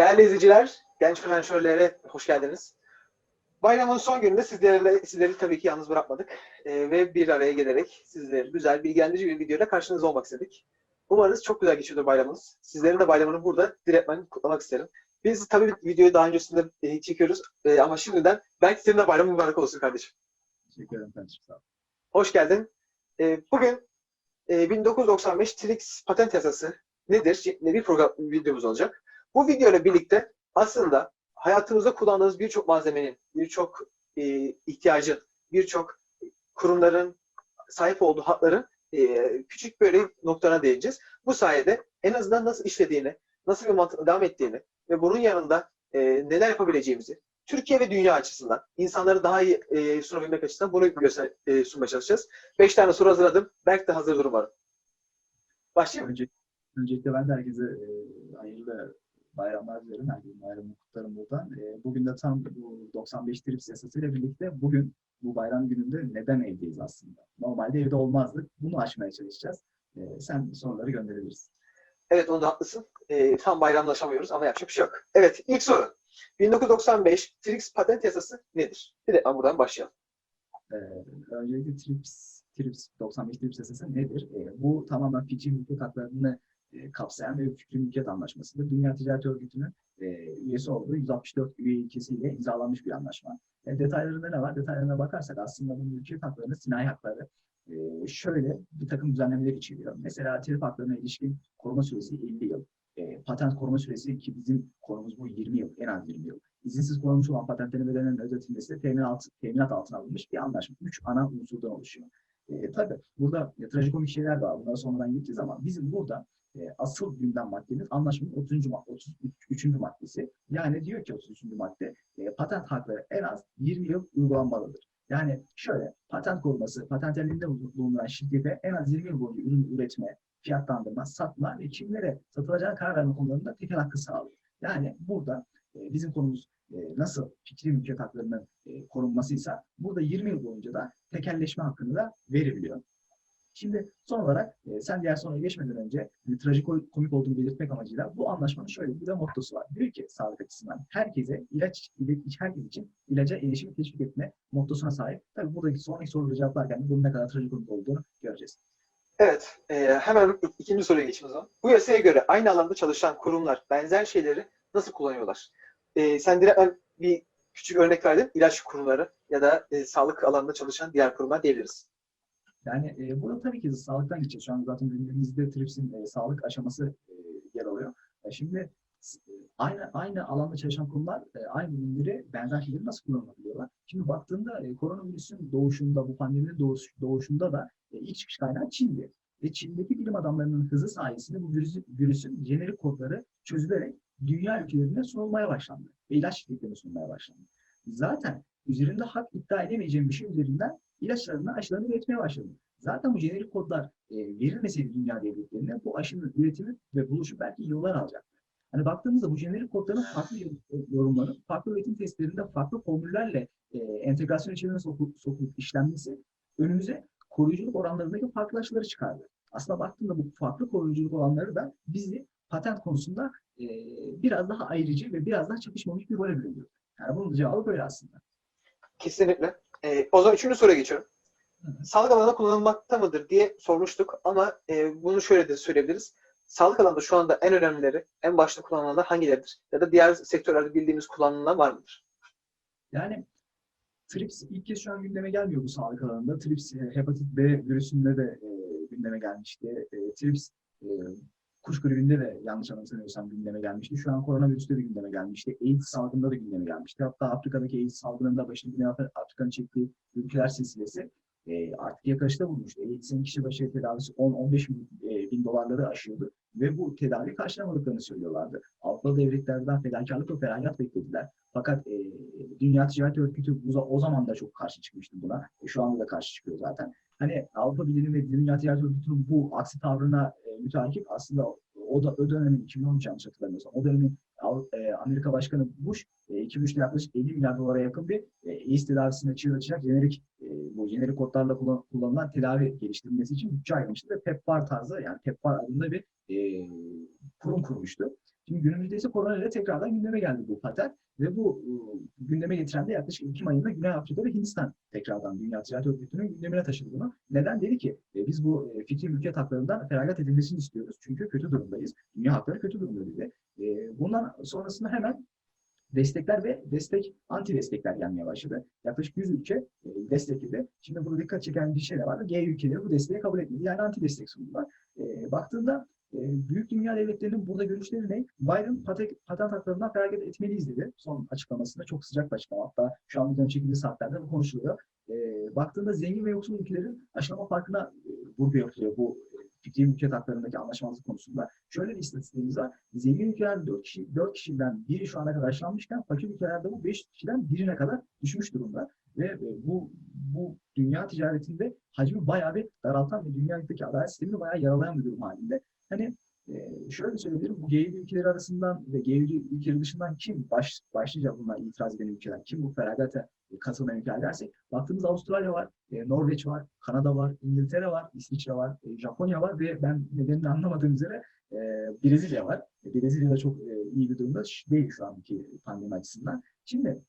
Değerli izleyiciler, genç finansörlere hoş geldiniz. Bayramın son gününde sizlerle, sizleri tabii ki yalnız bırakmadık Ee, ve bir araya gelerek sizleri güzel, bilgilendirici bir videoyla karşınızda olmak istedik. Umarız çok güzel geçiyordur bayramınız. Sizlerin de bayramını burada direktmen kutlamak isterim. Biz tabii videoyu daha öncesinde e, çekiyoruz e, ama şimdiden belki senin de bayramın mübarek olsun kardeşim. Teşekkür ederim kardeşim sağ ol. Hoş geldin. E, bugün e, 1995 TRIPS patent yasası nedir? şeklinde bir program videomuz olacak. Bu video birlikte aslında hayatımızda kullandığımız birçok malzemenin, birçok e, ihtiyacın, birçok kurumların sahip olduğu hakların e, küçük böyle noktalarına değineceğiz. Bu sayede en azından nasıl işlediğini, nasıl bir mantıkla devam ettiğini ve bunun yanında e, neler yapabileceğimizi Türkiye ve dünya açısından insanları daha iyi e, sunabilmek açısından bunu göster, e, sunmaya çalışacağız. Beş tane soru hazırladım. Berk de hazırdır umarım. Başlayayım mı? Önce, öncelikle ben de herkese e, hayırlı bayramlar dilerim. Herkesin bayramını kutlarım buradan. E, bugün de tam bu 95 TRIPS yasasıyla birlikte bugün bu bayram gününde neden evdeyiz aslında? Normalde evde olmazdık. Bunu aşmaya çalışacağız. E, sen soruları gönderebilirsin. Evet onu da haklısın. E, tam bayramlaşamıyoruz ama yapacak bir şey yok. Evet ilk soru. 1995 TRIPS patent yasası nedir? Bir de buradan başlayalım. E, öncelikle TRIPS, TRIPS 95 TRIPS yasası nedir? E, bu tamamen fikri mülkiyet haklarını e, kapsayan ve fikri mülkiyet anlaşmasıdır. Dünya Ticaret Örgütü'nün e, üyesi olduğu 164 üye ülkesiyle imzalanmış bir anlaşma. E, detaylarında ne var? Detaylarına bakarsak aslında bu mülkiyet haklarını, sinayi hakları şöyle bir takım düzenlemeler içeriyor. Mesela telif haklarına ilişkin koruma süresi 50 yıl. Patent koruma süresi ki bizim konumuz bu 20 yıl, en az 20 yıl. İzinsiz korunmuş olan patentlerin bedelinin ödetilmesi de teminat, teminat altına alınmış bir anlaşma. Üç ana unsurdan oluşuyor. E, tabii burada e, trajikomik şeyler var. Bunlara sonradan gideceğiz ama bizim burada e, asıl gündem maddemiz anlaşmanın 30. madde, 33. maddesi. Yani diyor ki 33. madde e, patent hakları en az 20 yıl uygulanmalıdır. Yani şöyle patent koruması, patent elinde bulunan şirkete en az 20 yıl boyunca ürün üretme, fiyatlandırma, satma ve kimlere satılacağına karar verme konularında tekel hakkı sağlıyor. Yani burada e, bizim konumuz e, nasıl fikri mülkiyet haklarının e, korunmasıysa burada 20 yıl boyunca da tekelleşme hakkını da verebiliyor. Şimdi son olarak e, sen diğer soruya geçmeden önce bir trajikomik olduğunu belirtmek amacıyla bu anlaşmanın şöyle bir de mottosu var. Diyor ki sağlık açısından herkese ilaç, ilaç herkes için ilaca erişimi teşvik etme mottosuna sahip. Tabii buradaki sonraki soruları cevaplarken bunun ne kadar trajikomik olduğunu göreceğiz. Evet, e, hemen ik- ikinci soruya geçeyim o zaman. Bu yasaya göre aynı alanda çalışan kurumlar benzer şeyleri nasıl kullanıyorlar? E, sen direkt bir küçük örnek verdin. İlaç kurumları ya da e, sağlık alanında çalışan diğer kurumlar diyebiliriz. Yani e, burada tabii ki sağlıktan gideceğiz. Şu an zaten gündemimizde TRIPS'in e, sağlık aşaması e, yer alıyor. E, şimdi e, aynı aynı alanda çalışan kurumlar e, aynı ürünleri benzer şeyleri nasıl kullanabiliyorlar? Şimdi baktığında e, koronavirüsün doğuşunda, bu pandeminin doğuş, doğuşunda da e, ilk çıkış kaynağı Çin'di. Ve Çin'deki bilim adamlarının hızı sayesinde bu virüsün, virüsün jenerik kodları çözülerek dünya ülkelerine sunulmaya başlandı. Ve ilaç şirketlerine sunulmaya başlandı. Zaten üzerinde hak iddia edemeyeceğim bir şey üzerinden ilaçlarını, aşılarını üretmeye başladı. Zaten bu jenerik kodlar e, verilmeseydi dünya devletlerine bu aşının üretimi ve buluşu belki yıllar alacak. Hani baktığımızda bu jenerik kodların farklı yorumlanıp, farklı üretim testlerinde farklı formüllerle e, entegrasyon içeriğine sokulup, sokulup işlenmesi önümüze koruyuculuk oranlarındaki farklı aşıları çıkardı. Aslında baktığımda bu farklı koruyuculuk oranları da bizi patent konusunda e, biraz daha ayrıcı ve biraz daha çakışmamış bir role bürünüyor. Yani bunun cevabı böyle aslında. Kesinlikle. E, o zaman üçüncü soruya geçiyorum. Sağlık alanında kullanılmakta mıdır diye sormuştuk ama e, bunu şöyle de söyleyebiliriz. Sağlık alanında şu anda en önemlileri, en başta kullanılanlar hangileridir? Ya da diğer sektörlerde bildiğimiz kullanılan var mıdır? Yani TRIPS ilk kez şu an gündeme gelmiyor bu sağlık alanında. TRIPS e, hepatit B virüsünde de e, gündeme gelmişti. E, TRIPS kuş gribinde de yanlış anımsamıyorsam gündeme gelmişti. Şu an koronavirüste de gündeme gelmişti. AIDS salgında da gündeme gelmişti. Hatta Afrika'daki AIDS salgınında başını Güney Afrika'nın çektiği ülkeler silsilesi e, artık yakarışta bulmuştu. AIDS'in kişi başı tedavisi 10-15 bin, e, dolarları aşıyordu. Ve bu tedavi karşılamadıklarını söylüyorlardı. Avrupalı devletlerden fedakarlık ve feragat beklediler. Fakat e, Dünya Ticaret Örgütü bu, o zaman da çok karşı çıkmıştı buna. E, şu anda da karşı çıkıyor zaten. Hani Avrupa Birliği ve Dünya Ticaret Örgütü'nün bu aksi tavrına e, müteakip aslında o da o dönemin 2013 yanlış hatırlamıyorsam o dönemin e, Amerika Başkanı Bush e, 2003'te yaklaşık 50 milyar dolara yakın bir e, AIDS tedavisine çığır jenerik e, bu jenerik kodlarla kullan, kullanılan tedavi geliştirilmesi için bütçe ayırmıştı ve PEPFAR tarzı yani PEPFAR adında bir e, kurum kurmuştu. Şimdi günümüzde ise korona ile tekrardan gündeme geldi bu patent ve bu e, gündeme getiren de yaklaşık Ekim ayında Güney Afrika ve Hindistan tekrardan Dünya Ticaret Örgütü'nün gündemine taşıdı bunu. Neden? Dedi ki e, biz bu e, fikri mülkiyet haklarından feragat edilmesini istiyoruz. Çünkü kötü durumdayız. Dünya hakları kötü durumda dedi. E, bundan sonrasında hemen destekler ve destek, anti destekler gelmeye başladı. Yaklaşık 100 ülke e, destekledi. Şimdi burada dikkat çeken bir şey de var. G ülkeleri bu desteği kabul etmedi. Yani anti destek sundular. E, baktığında büyük dünya devletlerinin burada görüşleri ne? Biden patent, haklarından feragat etmeliyiz dedi. Son açıklamasında çok sıcak bir açıklama. Hatta şu an videonun çekildiği saatlerde bu konuşuluyor. E, baktığında zengin ve yoksul ülkelerin aşılama farkına e, vurgu yapılıyor bu e, fikri mülkiyet haklarındaki anlaşmazlık konusunda. Şöyle bir istatistiğimiz var. Zengin ülkelerde 4, kişi, 4 kişiden biri şu ana kadar aşılanmışken fakir ülkelerde bu 5 kişiden birine kadar düşmüş durumda. Ve e, bu bu dünya ticaretinde hacmi bayağı bir daraltan ve dünyadaki adalet sistemini bayağı yaralayan bir durum halinde. Hani e, şöyle söyleyebilirim, bu G7 ülkeleri arasından ve G7 ülkeleri dışından kim baş, başlıca buna itiraz eden ülkeler, kim bu feragata katılmayan ülkeler dersek, baktığımızda Avustralya var, e, Norveç var, Kanada var, İngiltere var, İsviçre var, e, Japonya var ve ben nedenini anlamadığım üzere e, Brezilya var. E, Brezilya da çok e, iyi bir durumda değil şu anki pandemi açısından. Şimdi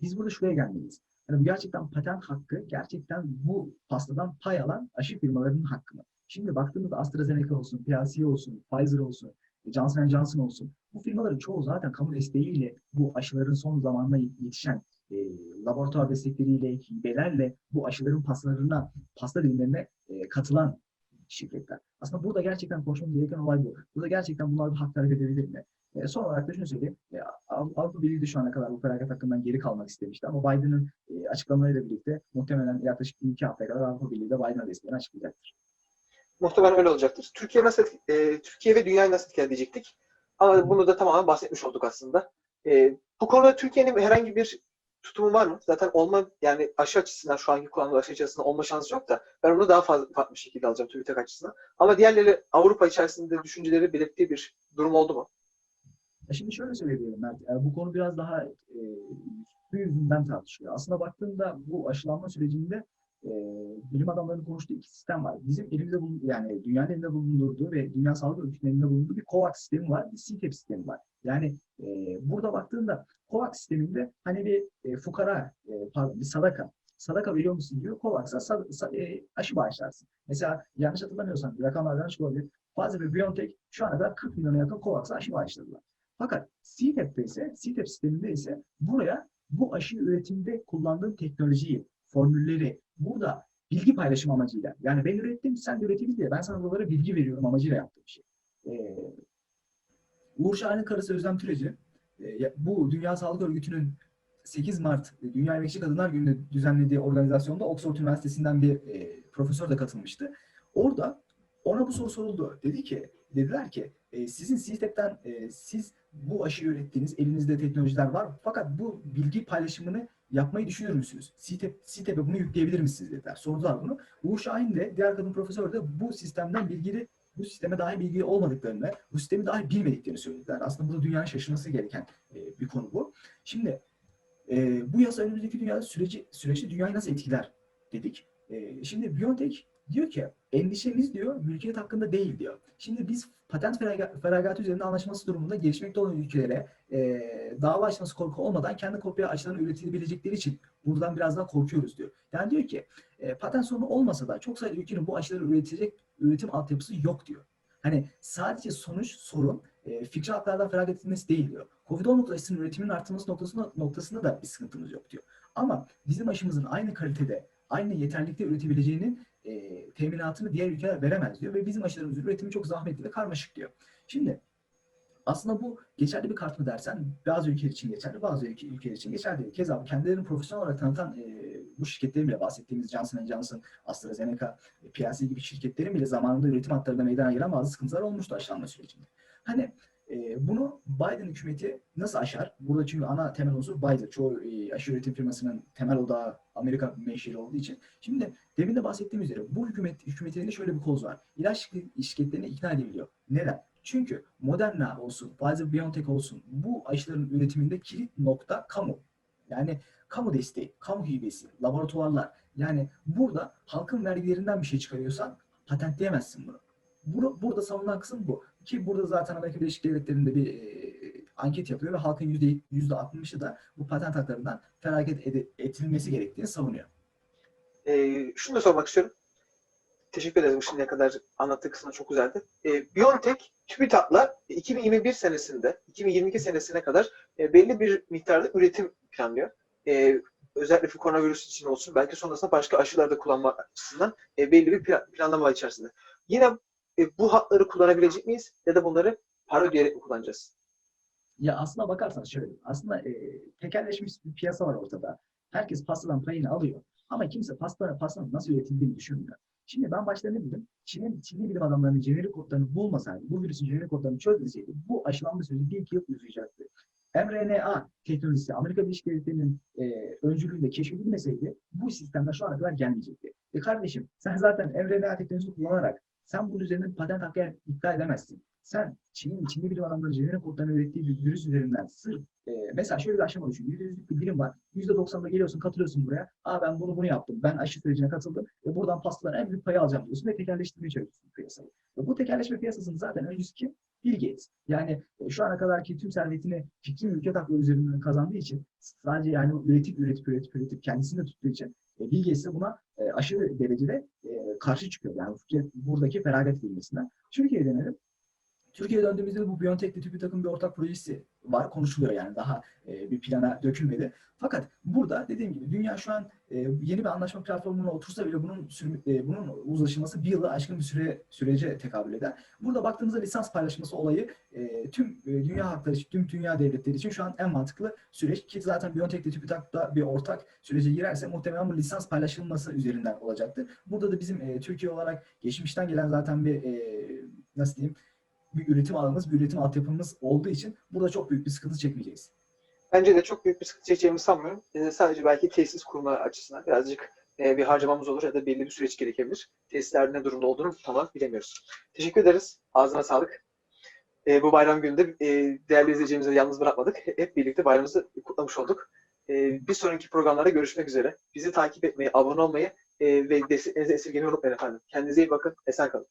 biz burada şuraya gelmeliyiz. Yani bu gerçekten patent hakkı, gerçekten bu pastadan pay alan aşı firmalarının hakkı mı? Şimdi baktığımızda AstraZeneca olsun, PLC olsun, Pfizer olsun, Johnson Johnson olsun, bu firmaların çoğu zaten kamu desteğiyle bu aşıların son zamanla yetişen e, laboratuvar destekleriyle, hibelerle bu aşıların pastalarına, pasta dilimlerine e, katılan şirketler. Aslında burada gerçekten konuşmamız gereken olay bu. Burada gerçekten bunlar bir hak talep edebilir mi? E, son olarak da şunu söyleyeyim. E, Av- Avrupa Birliği de şu ana kadar bu feragat hakkından geri kalmak istemişti. Ama Biden'ın e, açıklamalarıyla birlikte muhtemelen yaklaşık iki haftaya kadar Avrupa Birliği de Biden'a desteğini açıklayacaktır. Muhtemelen öyle olacaktır. Türkiye nasıl e, Türkiye ve dünyayı nasıl etkileyecektik? Ama bunu da tamamen bahsetmiş olduk aslında. E, bu konuda Türkiye'nin herhangi bir tutumu var mı? Zaten olma yani aşı açısından şu anki kullanılan aşı açısından olma şansı yok da ben onu daha fazla farklı bir şekilde alacağım TÜBİTAK açısından. Ama diğerleri Avrupa içerisinde düşünceleri belirttiği bir durum oldu mu? Şimdi şöyle söyleyebilirim Mert. e, Bu konu biraz daha e, yüzünden tartışılıyor. Aslında baktığında bu aşılanma sürecinde e, bilim adamlarının konuştuğu iki sistem var. Bizim elimizde bulun, yani dünyanın elinde bulundurduğu ve Dünya Sağlık Örgütü'nün elinde bulunduğu bir COVAX sistemi var, bir CTEP sistemi var. Yani e, burada baktığında COVAX sisteminde hani bir e, fukara, e, pardon bir sadaka, sadaka veriyor musun diyor. COVAX'a sad- sa- e, aşı bağışlarsın. Mesela yanlış hatırlamıyorsam rakamlar yanlış olabilir. Pfizer ve BioNTech şu ana kadar 40 milyona yakın COVAX'a aşı bağışladılar. Fakat CTEP'te ise, CTEP sisteminde ise buraya bu aşı üretimde kullandığın teknolojiyi, formülleri burada bilgi paylaşım amacıyla. Yani ben ürettim, sen de üretebil diye. Ben sana buralara bilgi veriyorum amacıyla yaptığım şey. Ee, Uğur Şahin'in karısı Özlem Türeci, e, bu Dünya Sağlık Örgütü'nün 8 Mart Dünya Emekçi Kadınlar Günü'nde düzenlediği organizasyonda Oxford Üniversitesi'nden bir e, profesör de katılmıştı. Orada ona bu soru soruldu. Dedi ki, dediler ki e, sizin CTEP'ten e, siz bu aşıyı ürettiğiniz elinizde teknolojiler var fakat bu bilgi paylaşımını yapmayı düşünür müsünüz? CTEP, CTEP'e bunu yükleyebilir misiniz dediler. Sordular bunu. Uğur Şahin de diğer kadın profesör de bu sistemden bilgili bu sisteme dahi bilgi olmadıklarını, bu sistemi dahi bilmediklerini söylediler. Aslında burada dünyanın şaşırması gereken e, bir konu bu. Şimdi e, bu yasa önümüzdeki dünyada süreci süreçte dünyayı nasıl etkiler dedik. E, şimdi BioNTech diyor ki endişemiz diyor mülkiyet hakkında değil diyor. Şimdi biz patent feraga- feragatı üzerinde anlaşması durumunda gelişmekte olan ülkelere e, dava açması korku olmadan kendi kopya aşılarını üretilebilecekleri için buradan biraz daha korkuyoruz diyor. Yani diyor ki e, patent sorunu olmasa da çok sayıda ülkenin bu aşıları üretecek üretim altyapısı yok diyor. Hani sadece sonuç sorun e, fikri haklardan feragat edilmesi değil diyor. Covid-19 aşısının üretiminin artması noktasında, noktasında da bir sıkıntımız yok diyor. Ama bizim aşımızın aynı kalitede, aynı yeterlilikte üretebileceğinin e, teminatını diğer ülkeler veremez diyor ve bizim aşılarımızın üretimi çok zahmetli ve karmaşık diyor. Şimdi aslında bu geçerli bir kart mı dersen bazı ülkeler için geçerli, bazı ülke, ülkeler için geçerli değil. Keza kendilerini profesyonel olarak tanıtan e, bu şirketlerin bile bahsettiğimiz Johnson Johnson, AstraZeneca, e, PLC gibi şirketlerin bile zamanında üretim hatlarında meydana gelen bazı sıkıntılar olmuştu aşılanma sürecinde. Hani e, bunu Biden hükümeti nasıl aşar? Burada çünkü ana temel unsur Biden. Çoğu e, aşı üretim firmasının temel odağı Amerika menşeli olduğu için. Şimdi demin de bahsettiğim üzere bu hükümet hükümetinde şöyle bir koz var. İlaç şirketlerini ikna edebiliyor. Neden? Çünkü Moderna olsun, Pfizer BioNTech olsun bu aşıların üretiminde kilit nokta kamu. Yani kamu desteği, kamu hibesi, laboratuvarlar. Yani burada halkın vergilerinden bir şey çıkarıyorsan patentleyemezsin bunu. Bur- Burada savunulan kısım bu. Ki burada zaten Amerika Birleşik Devletleri'nde bir e, anket yapıyor ve halkın yüzde yüzde 60'ı da bu patent haklarından feragat ede- edilmesi gerektiğini savunuyor. Ee, şunu da sormak istiyorum. Teşekkür ederim şimdiye kadar anlattığı kısmı çok güzeldi. Ee, BioNTech TÜBİTAK'la 2021 senesinde, 2022 senesine kadar e, belli bir miktarda üretim planlıyor. Ee, özellikle koronavirüs için olsun, belki sonrasında başka aşılarda kullanma açısından e, belli bir plan- planlama içerisinde. Yine e, bu hatları kullanabilecek miyiz ya da bunları para ödeyerek mi kullanacağız? Ya aslına bakarsanız şöyle, aslında e, tekelleşmiş bir piyasa var ortada. Herkes pastadan payını alıyor. Ama kimse pasta, pastanın nasıl üretildiğini düşünmüyor. Şimdi ben başta ne dedim? Çin'in, Çinli bilim adamlarının jenerik kodlarını bulmasaydı, bu virüsün jenerik kodlarını çözmeseydi, bu aşılanma süreci bir iki yıl uzayacaktı. mRNA teknolojisi Amerika Birleşik Devletleri'nin e, öncülüğünde keşfedilmeseydi bu sistemler şu ana kadar gelmeyecekti. E kardeşim sen zaten mRNA teknolojisini kullanarak sen bunun üzerinde bir patent hakkı iddia edemezsin. Sen Çin'in içinde bilim adamları jenerik kodlarını ürettiği bir virüs üzerinden sırf e, mesela şöyle bir aşama düşün. %100'lük bir bilim var. %90'da geliyorsun katılıyorsun buraya. Aa ben bunu bunu yaptım. Ben aşı sürecine katıldım. Ve buradan pastaların en büyük payı alacağım diyorsun ve tekerleştirmeye çalışıyorsun piyasayı. Ve bu tekerleşme piyasasının zaten öncüsü kim? Bill Gates. Yani e, şu ana kadarki tüm servetini fikri mülkiyet hakları üzerinden kazandığı için sadece yani üretip üretip üretip üretip kendisini de tuttuğu için e, Bill Gates de buna e, aşırı derecede e, karşı çıkıyor. Yani buradaki feragat verilmesinden. Türkiye'ye dönelim. Türkiye'ye döndüğümüzde de bu Biontech'le TÜBİTAK'ın bir ortak projesi var, konuşuluyor yani daha e, bir plana dökülmedi. Fakat burada dediğim gibi dünya şu an e, yeni bir anlaşma platformuna otursa bile bunun sürü- e, bunun uzlaşılması bir yılı aşkın bir süre sürece tekabül eder. Burada baktığımızda lisans paylaşması olayı e, tüm e, dünya hakları için, tüm dünya devletleri için şu an en mantıklı süreç ki zaten Biontech ile bir ortak sürece girerse muhtemelen bu lisans paylaşılması üzerinden olacaktır. Burada da bizim e, Türkiye olarak geçmişten gelen zaten bir e, nasıl diyeyim bir üretim alanımız, bir üretim altyapımız olduğu için burada çok büyük bir sıkıntı çekmeyeceğiz. Bence de çok büyük bir sıkıntı çekeceğimizi sanmıyorum. Ee, sadece belki tesis kurma açısından birazcık e, bir harcamamız olur ya da belli bir süreç gerekebilir. Tesisler ne durumda olduğunu tam olarak bilemiyoruz. Teşekkür ederiz. Ağzına sağlık. E, bu bayram gününde e, değerli izleyicilerimizi yalnız bırakmadık. Hep birlikte bayramımızı kutlamış olduk. E, bir sonraki programlarda görüşmek üzere. Bizi takip etmeyi, abone olmayı e, ve desteklerinizi esirgemeyi unutmayın efendim. Kendinize iyi bakın. Esen kalın.